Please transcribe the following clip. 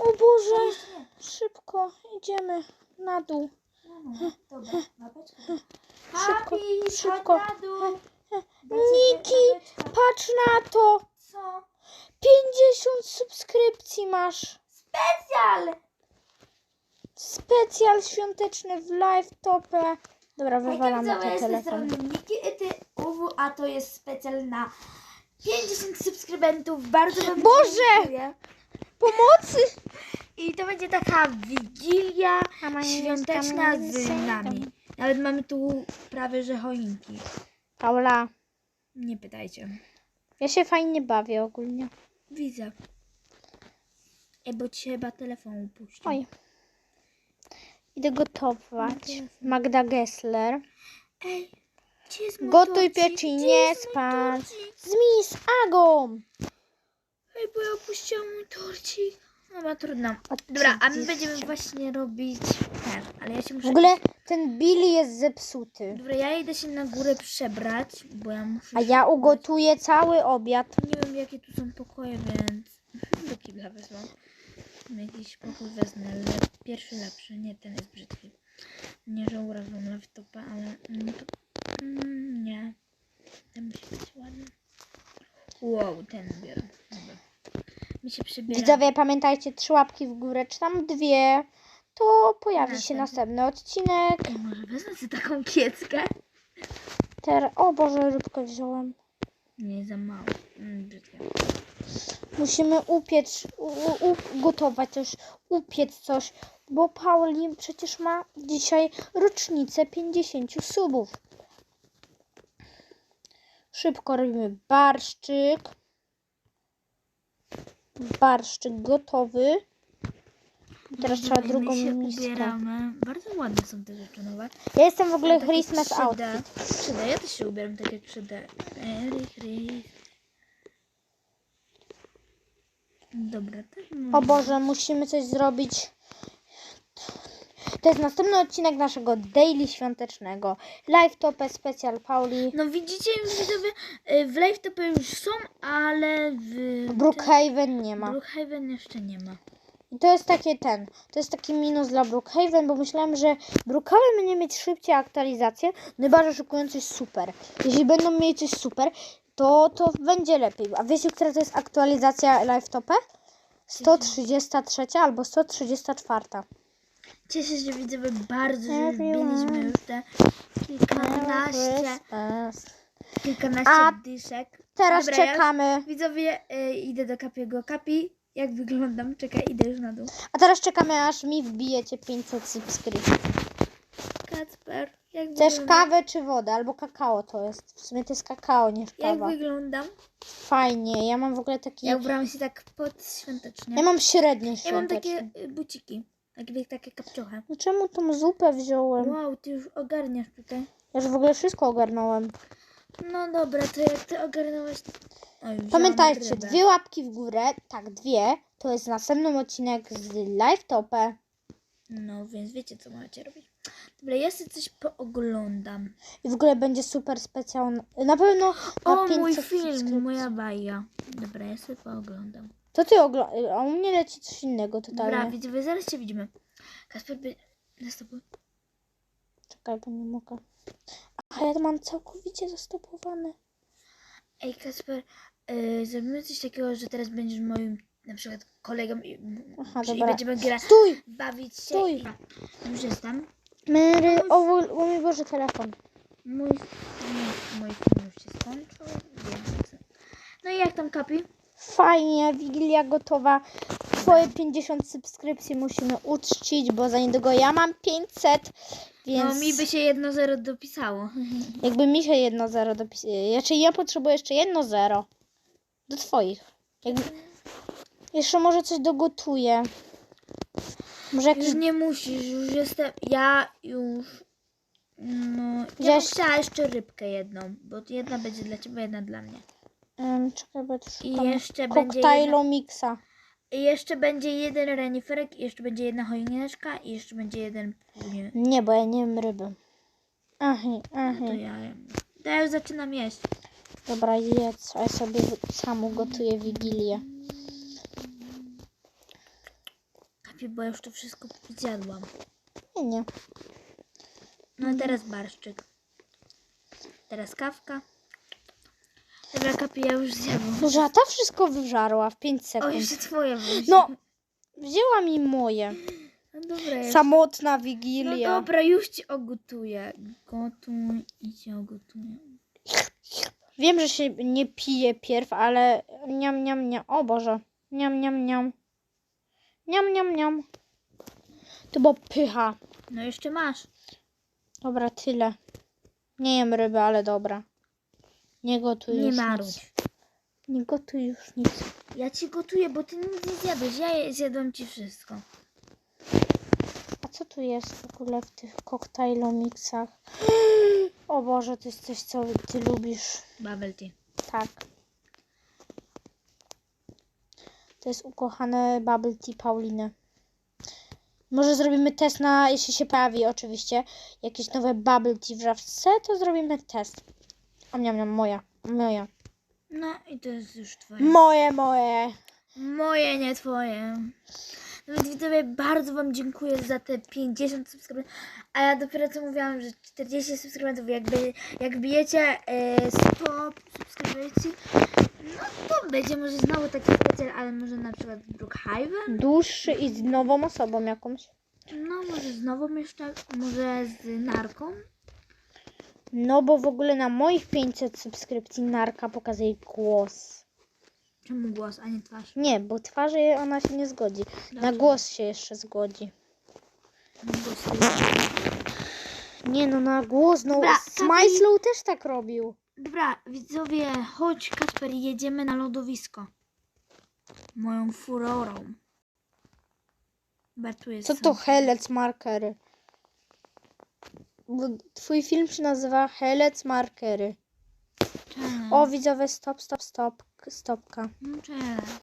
O Boże, nie. szybko, idziemy na dół. No, no, dobra, łapeczka. Szybko, szybko. chodź na dół. Niki, patrz na to! Co? 50 subskrypcji masz. Specjal! Specjal świąteczny w live topę. Dobra, wywalamy Tak, ten z tej telefon. strony Niki Ety UW, a to jest specjal na 50 subskrybentów. Bardzo wam Boże! dziękuję. Pomocy! I to będzie taka wigilia Mama nie świąteczna jest z tam, nami. Nawet mamy tu prawie że choinki. Paula, Nie pytajcie. ja się fajnie bawię ogólnie. Widzę. Ej, bo ci chyba telefon upuścił. Oj. Idę gotować. Magda Gessler. Ej, gdzie jest mój Gotuj, torcik? Gdzie nie jest mój spać. torcik? Z Miss Agą. Ej, bo ja opuściłam mój torcik. Dobra, trudno. Dobra, a my będziemy właśnie robić ten, ale ja się muszę... W ogóle ten Billy jest zepsuty. Dobra, ja idę się na górę przebrać, bo ja muszę... A ja ugotuję cały obiad. Nie wiem, jakie tu są pokoje, więc... Do kibla wezmę. Jakiś pokój wezmę, ale pierwszy lepszy. Nie, ten jest brzydki. Nie, że urażam laptopa, ale... No to... Mm, nie. Ten musi być ładny. Wow, ten biorę. Dobra. Widzowie, pamiętajcie, trzy łapki w górę, czy tam dwie, to pojawi się Następny. następny odcinek. Ej, może wezmę sobie taką kieckę? Ter... O Boże, rybkę wziąłem. Nie, za mało. Mm, brzydkie. Musimy upiec, u, u, ugotować coś, upiec coś, bo Pauli przecież ma dzisiaj rocznicę 50 subów. Szybko robimy barszczyk. Barszczyk gotowy. Teraz trzeba drugą się miskę. ubieramy. Bardzo ładne są te rzeczy nowe. Ja jestem w ogóle Takie Christmas 3D. outfit. 3D, ja też się ubieram tak jak 3D. Merry Christmas. Dobra, tak O Boże, musimy coś zrobić. To jest następny odcinek naszego daily świątecznego. Live Topę Specjal Pauli. No widzicie już widzowie, y, w Live Topie już są, ale w Brookhaven nie ma. Brookhaven jeszcze nie ma. I to jest takie ten. To jest taki minus dla Brookhaven, bo myślałem, że Brookhaven będzie mieć szybciej aktualizację. Najbardziej szykują coś super. Jeśli będą mieli coś super, to, to będzie lepiej. A wiecie, która to jest aktualizacja Live Topę? 133 albo 134. Cieszę się, że widzowie bardzo, że już biliśmy już te kilkanaście, kilkanaście A dyszek. Teraz Dobra, ja czekamy. Widzowie, y, idę do Kapiego. Kapi, jak wyglądam? Czekaj, idę już na dół. A teraz czekamy, aż mi wbijecie 500 subskrypcji. Kacper, jak Chcesz wyglądam? kawę czy wodę? Albo kakao to jest. W sumie to jest kakao, nie Jak kawa. wyglądam? Fajnie. Ja mam w ogóle taki... Ja ubrałam się tak podświątecznie. Ja mam średnio Ja mam takie y, buciki. Takie, takie kapciochy. No czemu tą zupę wziąłem? Wow, ty już ogarniasz tutaj. Ja już w ogóle wszystko ogarnąłem. No dobra, to jak ty ogarnąłeś... O, już Pamiętajcie, dwie łapki w górę. Tak, dwie. To jest następny odcinek z Live Topę. No, więc wiecie, co macie robić. Dobra, ja sobie coś pooglądam. I w ogóle będzie super specjał. Na pewno na O, 500 mój film, moja baja. Dobra, ja sobie pooglądam. To ty oglądasz, a u mnie leci coś innego Dobra, totalnie. widzowie, zaraz cię widzimy. Kasper, by... Zastopuj. Czekaj, bo nie mogę. A ja to mam całkowicie zastopowane. Ej, Kasper, yy, zrobimy coś takiego, że teraz będziesz moim na przykład kolegą i, Aha, i dobra. będziemy grać, Stój! bawić się. Stój. I... Już jestem. Mary, o, o mój Boże, telefon. Mój, mój, mój film już się skończył, więc... No i jak tam kapi? Fajnie, Wigilia gotowa. Twoje 50 subskrypcji musimy uczcić, bo za niedługo ja mam 500, więc No mi by się jedno zero dopisało. jakby mi się jedno zero dopisuje. Znaczy ja potrzebuję jeszcze jedno zero do twoich. Jakby... Jeszcze może coś dogotuję. Może jakiś... Już nie musisz, już jestem, ja już... No, ja bym Wziąłeś- chciała jeszcze rybkę jedną, bo jedna będzie dla ciebie, jedna dla mnie. Um, czekaj, bo tu I szukam jeszcze będzie koktajlu mixa. I jeszcze będzie jeden reniferek, i jeszcze będzie jedna choineczka, i jeszcze będzie jeden nie, Nie, bo ja nie wiem ryby. Aha, To aha. ja jem. To ja już zaczynam jeść. Dobra, jedz, a ja sobie sam ugotuję Wigilię. kapi, bo ja już to wszystko zjadłam. Nie, nie. No a teraz barszczyk. Teraz kawka. Dobra, kapi, ja już zjadłam. Boże, a ta wszystko wyżarła w 5 O, sekund. jeszcze twoje wróci. No, wzięła mi moje. no dobra. Już. Samotna No wigilia. dobra, już ci ogotuję. Gotuj i ci ogotuję. Wiem, że się nie pije pierw, ale niam, niam, niam. O Boże. Niam, niam, niam. Niam, niam, niam. To było pycha. No jeszcze masz. Dobra, tyle. Nie jem ryby, ale dobra. Nie gotuj Nie już marudź. nic. Nie gotuj już nic. Ja ci gotuję, bo ty nic nie zjadłeś. Ja je- zjadłam ci wszystko. A co tu jest w ogóle w tych koktajlomixach? O Boże, to jest coś, co ty lubisz. Bubble tea. Tak. To jest ukochane bubble tea Pauliny. Może zrobimy test na, jeśli się pojawi oczywiście, jakieś nowe bubble tea w żawce, to zrobimy test. O miam, miam, moja, moja. No i to jest już twoje. Moje, moje. Moje, nie twoje. No więc widzowie, bardzo wam dziękuję za te 50 subskrybentów. A ja dopiero co mówiłam, że 40 subskrybentów, jakby, jak bijecie e, 100 subskrypcji, no to będzie może znowu taki specjal, ale może na przykład z Brookhaven. Dłuższy i z nową osobą jakąś. No może znowu jeszcze, może z Narką. No bo w ogóle na moich 500 subskrypcji Narka pokazuje głos. Czemu głos, a nie twarz? Nie, bo twarzy ona się nie zgodzi. Na Dobrze. głos się jeszcze zgodzi. Głos. Nie no, na głos, no Dobra, Smajslow też tak robił. Dobra, widzowie, chodź Kasper, jedziemy na lodowisko. Moją furorą. Chyba tu jest Co to Helec Markery? Bo twój film się nazywa Helec Markery. O widzowie, stop, stop, stop, stopka. No?